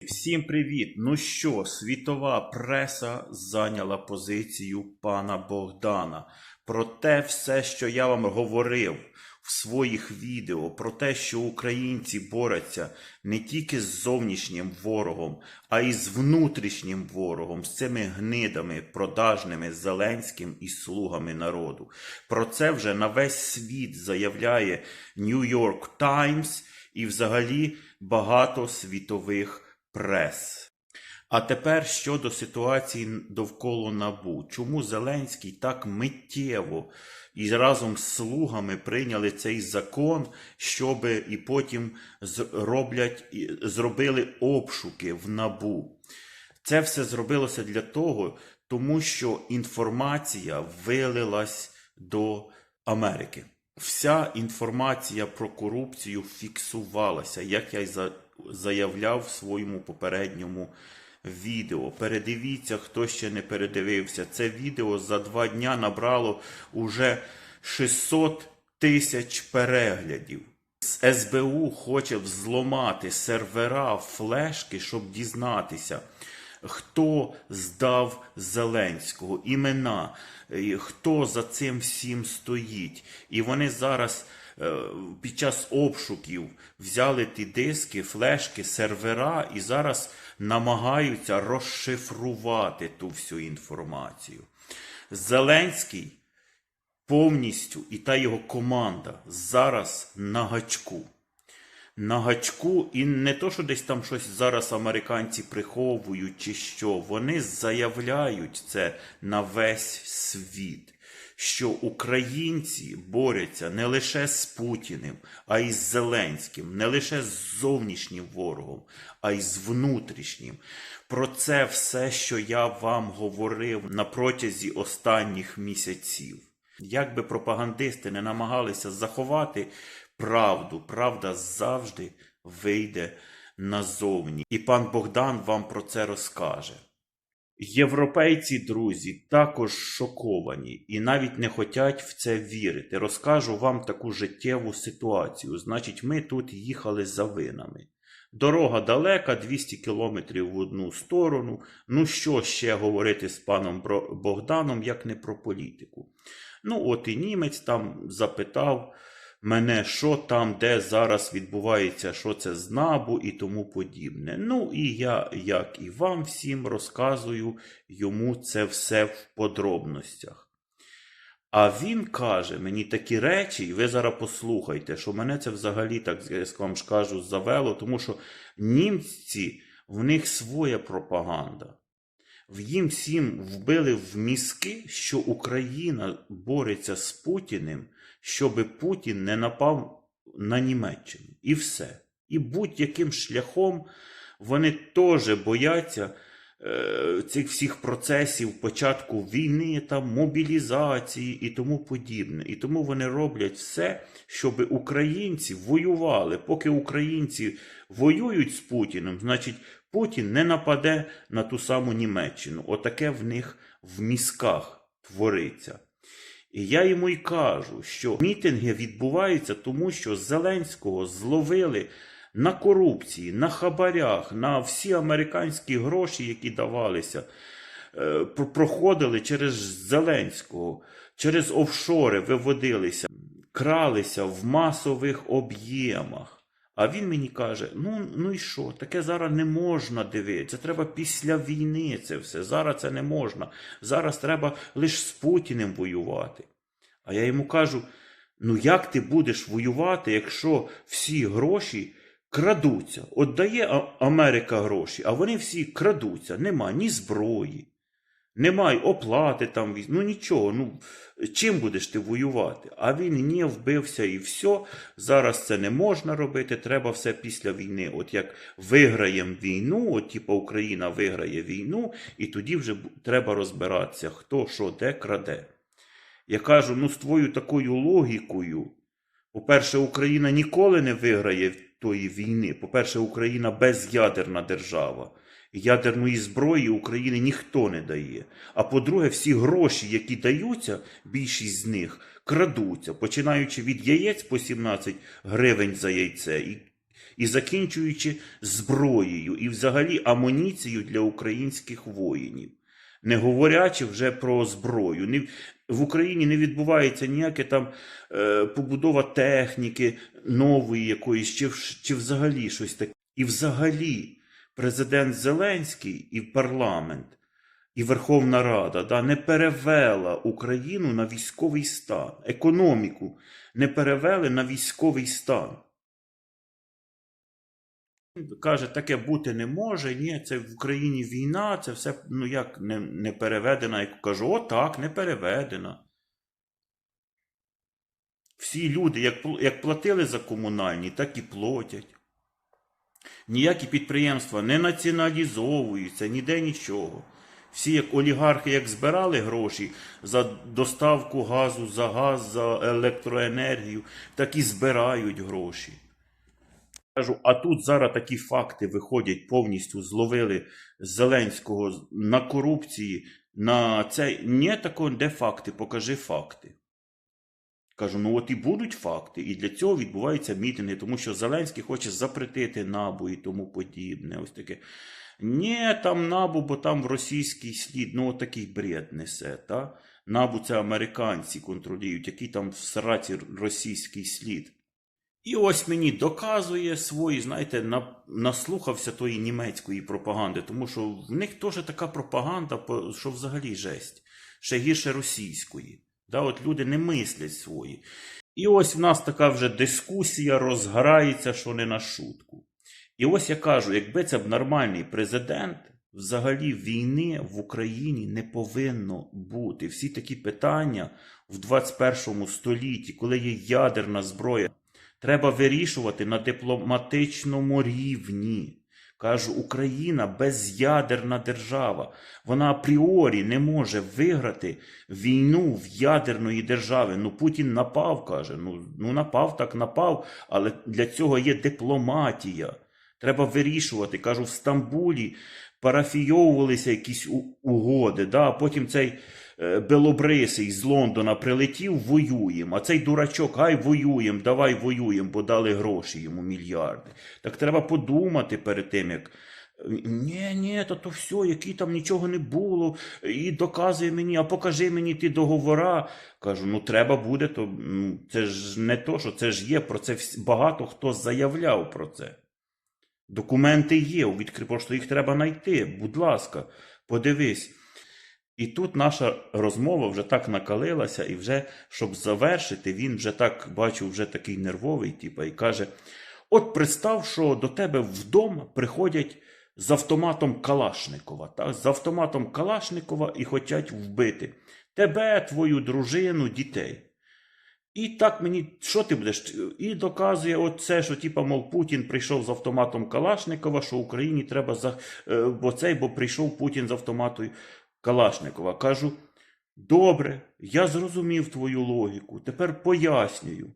Всім привіт! Ну що, світова преса зайняла позицію пана Богдана. Про те все, що я вам говорив в своїх відео, про те, що українці борються не тільки з зовнішнім ворогом, а й з внутрішнім ворогом, з цими гнидами, продажними Зеленським і слугами народу. Про це вже на весь світ заявляє New York Times і взагалі багато світових прес. А тепер щодо ситуації довкола набу. Чому Зеленський так миттєво і разом з слугами прийняли цей закон, щоб і потім зроблять, зробили обшуки в набу? Це все зробилося для того, тому що інформація вилилась до Америки. Вся інформація про корупцію фіксувалася, як я й за- заявляв в своєму попередньому відео. Передивіться, хто ще не передивився. Це відео за два дня набрало уже 600 тисяч переглядів. СБУ хоче взломати сервера флешки, щоб дізнатися, хто здав Зеленського, імена, е, хто за цим всім стоїть. І вони зараз е, під час обшуків взяли ті диски, флешки, сервера і зараз намагаються розшифрувати ту всю інформацію. Зеленський повністю і та його команда зараз на гачку. На гачку, і не то, що десь там щось зараз американці приховують чи що, вони заявляють це на весь світ, що українці борються не лише з Путіним, а й з Зеленським, не лише з зовнішнім ворогом, а й з внутрішнім. Про це все, що я вам говорив на протязі останніх місяців. Як би пропагандисти не намагалися заховати правду, правда завжди вийде назовні. І пан Богдан вам про це розкаже. Європейці, друзі, також шоковані і навіть не хочуть в це вірити. Розкажу вам таку життєву ситуацію. Значить, ми тут їхали за винами. Дорога далека, 200 кілометрів в одну сторону. Ну що ще говорити з паном Богданом, як не про політику? Ну, от і німець там запитав мене, що там, де зараз відбувається, що це з набу і тому подібне. Ну, і я, як і вам всім, розказую йому це все в подробностях. А він каже мені такі речі, і ви зараз послухайте, що мене це взагалі, так я вам ж кажу, завело, тому що німці, в них своя пропаганда. В їм всім вбили в мізки, що Україна бореться з Путіним, щоби Путін не напав на Німеччину. І все. І будь-яким шляхом вони теж бояться е, цих всіх процесів початку війни, там, мобілізації і тому подібне. І тому вони роблять все, щоб українці воювали. Поки українці воюють з Путіним, значить Путін не нападе на ту саму Німеччину. Отаке в них в мізках твориться. І я йому й кажу, що мітинги відбуваються тому, що Зеленського зловили на корупції, на хабарях, на всі американські гроші, які давалися, е, проходили через Зеленського, через офшори виводилися, кралися в масових об'ємах. А він мені каже: ну, ну і що, таке зараз не можна дивитися. Треба після війни це все. Зараз це не можна. Зараз треба лише з Путіним воювати. А я йому кажу: ну як ти будеш воювати, якщо всі гроші крадуться? От дає Америка гроші, а вони всі крадуться. Нема ні зброї, немає оплати там, ну нічого. Ну чим будеш ти воювати? А він ні, вбився і все. Зараз це не можна робити. Треба все після війни. От як виграємо війну, от типу Україна виграє війну, і тоді вже треба розбиратися, хто що де краде. Я кажу, ну з твоєю такою логікою. По-перше, Україна ніколи не виграє тої війни. По-перше, Україна безядерна держава. Ядерної зброї України ніхто не дає. А по-друге, всі гроші, які даються, більшість з них крадуться, починаючи від яєць по 17 гривень за яйце і, і закінчуючи зброєю і взагалі амуніцією для українських воїнів. Не говорячи вже про зброю. Не, в Україні не відбувається ніяке там е, побудова техніки нової якоїсь, чи, чи взагалі щось таке. І взагалі президент Зеленський і парламент, і Верховна Рада да, не перевела Україну на військовий стан, економіку не перевели на військовий стан. Каже, таке бути не може. Ні, це в Україні війна, це все ну як не, не переведена. Я кажу, о, так, не переведена. Всі люди, як, як платили за комунальні, так і платять. Ніякі підприємства не націоналізовуються, ніде нічого. Всі, як олігархи, як збирали гроші за доставку газу, за газ, за електроенергію, так і збирають гроші. Кажу, а тут зараз такі факти виходять повністю, зловили Зеленського на корупції, на це. Ні, такого, де факти, покажи факти. Кажу, ну от і будуть факти, і для цього відбуваються мітинги, тому що Зеленський хоче запретити набу і тому подібне. Ось таке. Ні, там набу, бо там в російський слід, ну от такий бред несе. Та? Набу це американці контролюють, який там в сраці російський слід. І ось мені доказує свої, знаєте, на, наслухався тої німецької пропаганди, тому що в них теж така пропаганда, що взагалі жесть, ще гірше російської. Да, от люди не мислять свої. І ось в нас така вже дискусія розгорається, що не на шутку. І ось я кажу, якби це б нормальний президент, взагалі війни в Україні не повинно бути. Всі такі питання в 21 столітті, коли є ядерна зброя, треба вирішувати на дипломатичному рівні. Кажу, Україна безядерна держава. Вона апріорі не може виграти війну в ядерної держави. Ну, Путін напав, каже. Ну, ну напав, так напав, але для цього є дипломатія. Треба вирішувати. Кажу, в Стамбулі парафійовувалися якісь угоди, да? а потім цей Белобрисий з Лондона прилетів, воюємо. А цей дурачок, ай воюємо, давай воюємо, бо дали гроші йому мільярди. Так треба подумати перед тим, як. Ні, ні, то то все, які там нічого не було, і доказує мені, а покажи мені ті договора. Кажу, ну треба буде, то ну, це ж не то, що це ж є, про це багато хто заявляв про це. Документи є, у відкрі- просто їх треба знайти. Будь ласка, подивись. І тут наша розмова вже так накалилася, і вже, щоб завершити, він вже так бачу, вже такий нервовий, типа, і каже: От представ, що до тебе вдома приходять з автоматом Калашникова, так? з автоматом Калашникова і хочуть вбити тебе, твою дружину, дітей. І так мені, що ти будеш? І доказує оце, що типа, мов Путін прийшов з автоматом Калашникова, що Україні треба за е, бо цей, бо прийшов Путін з автоматом Калашникова. Кажу, добре, я зрозумів твою логіку. Тепер пояснюю.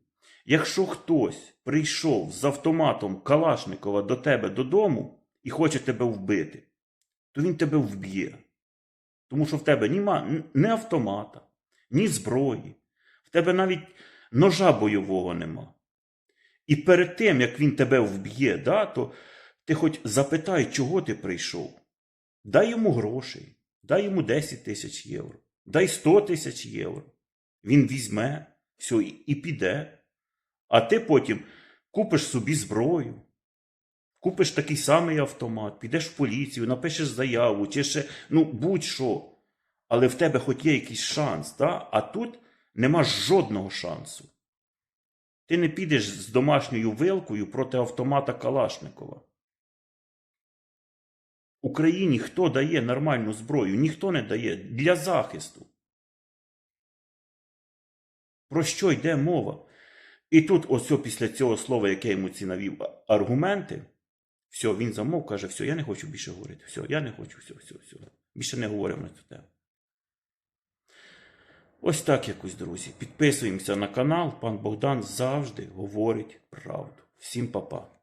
Якщо хтось прийшов з автоматом Калашникова до тебе додому і хоче тебе вбити, то він тебе вб'є. Тому що в тебе нема ні автомата, ні зброї, в тебе навіть ножа бойового нема. І перед тим, як він тебе вб'є, да, то ти хоч запитай, чого ти прийшов. Дай йому грошей, дай йому 10 тисяч євро, дай 100 тисяч євро. Він візьме, все, і, піде. А ти потім купиш собі зброю, купиш такий самий автомат, підеш в поліцію, напишеш заяву, чи ще, ну, будь-що. Але в тебе хоч є якийсь шанс, да? а тут нема жодного шансу. Ти не підеш з домашньою вилкою проти автомата Калашникова. Україні хто дає нормальну зброю? Ніхто не дає для захисту. Про що йде мова? І тут, ось після цього слова, яке йому ці навів аргументи, все, він замовк, каже, все, я не хочу більше говорити. Все, я не хочу, все, все, все. Більше не говоримо на цю тему. Ось так якось, друзі. Підписуємося на канал. Пан Богдан завжди говорить правду. Всім па-па.